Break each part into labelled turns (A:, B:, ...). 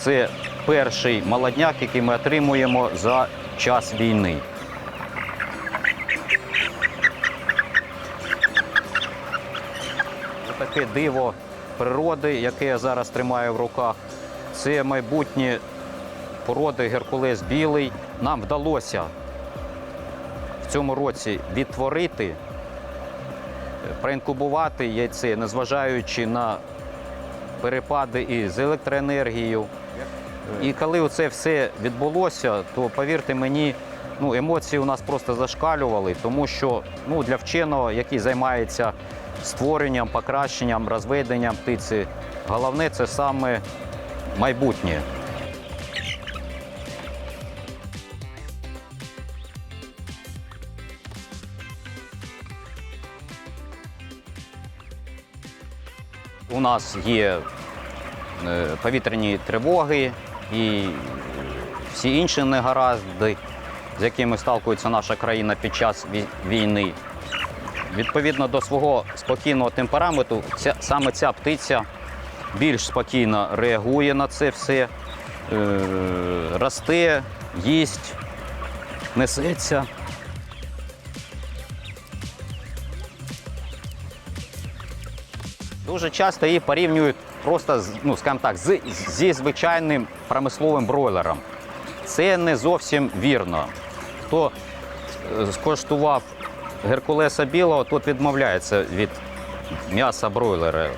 A: Це перший молодняк, який ми отримуємо за час війни. Таке диво природи, яке я зараз тримаю в руках, це майбутні породи Геркулес білий. Нам вдалося в цьому році відтворити, проінкубувати яйце, незважаючи на перепади із електроенергією. І коли це все відбулося, то повірте мені, ну, емоції у нас просто зашкалювали, тому що ну, для вченого, який займається створенням, покращенням, розведенням птиці, головне це саме майбутнє. У нас є е, повітряні тривоги і всі інші негаразди, з якими сталкується наша країна під час війни. Відповідно до свого спокійного темпераменту, ця, саме ця птиця більш спокійно реагує на це все, е, росте, їсть, несеться. Дуже часто її порівнюють просто ну, так, з, зі звичайним промисловим бройлером. Це не зовсім вірно. Хто е, скоштував геркулеса білого, тот відмовляється від м'яса бройлера.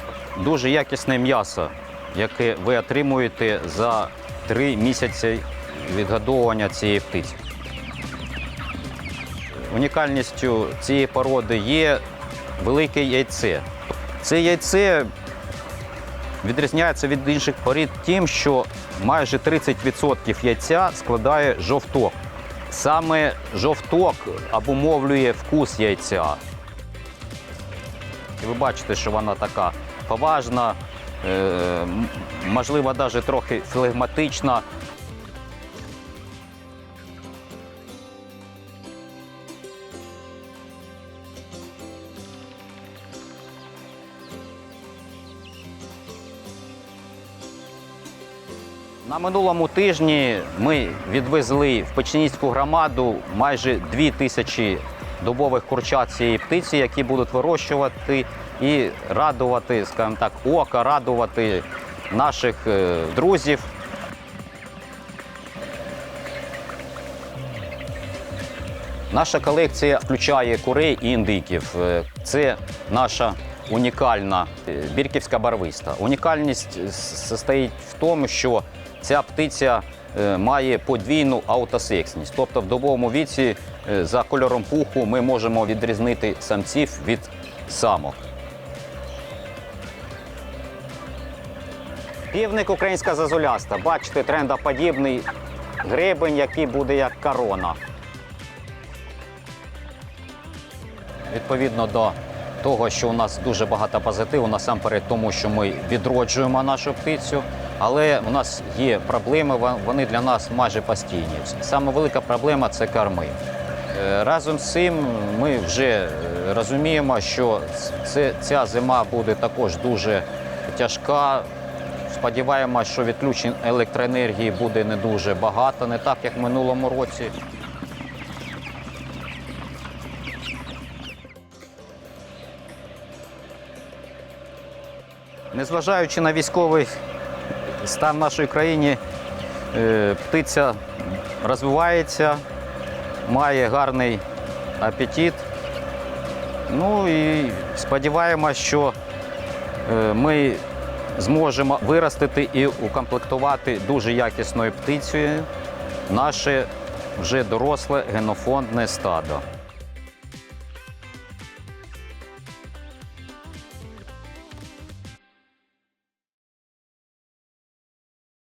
A: Дуже якісне м'ясо, яке ви отримуєте за три місяці відгодовування цієї птиці. Унікальністю цієї породи є велике яйце. Це яйце відрізняється від інших порід тим, що майже 30% яйця складає жовток. Саме жовток обумовлює вкус яйця. І ви бачите, що вона така поважна, е, можливо, навіть трохи флегматична. На минулому тижні ми відвезли в Печеніську громаду майже дві тисячі добових курчат цієї птиці, які будуть вирощувати і радувати, скажімо так, ока, радувати наших е, друзів. Наша колекція включає курей і індиків. Е, Це наша унікальна е, бірківська барвиста. Унікальність состоїть в тому, що ця птиця е, має подвійну аутосексність. Тобто в добовому віці е, за кольором пуху ми можемо відрізнити самців від самок. Півник українська зазуляста. Бачите, трендоподібний гребень, який буде як корона. Відповідно до того, що у нас дуже багато позитиву, насамперед тому, що ми відроджуємо нашу птицю, але у нас є проблеми, вони для нас майже постійні. Саме велика проблема це корми. Е, Разом з цим ми вже е, розуміємо, що ця зима буде також дуже тяжка. Сподіваємося, що відключень електроенергії буде не дуже багато, не так як в минулому році. Незважаючи на військовий стан в нашій країні, е, птиця розвивається, має гарний апетит. Ну і сподіваємося, що е, ми зможемо виростити і укомплектувати дуже якісною птицею наше вже доросле генофондне стадо.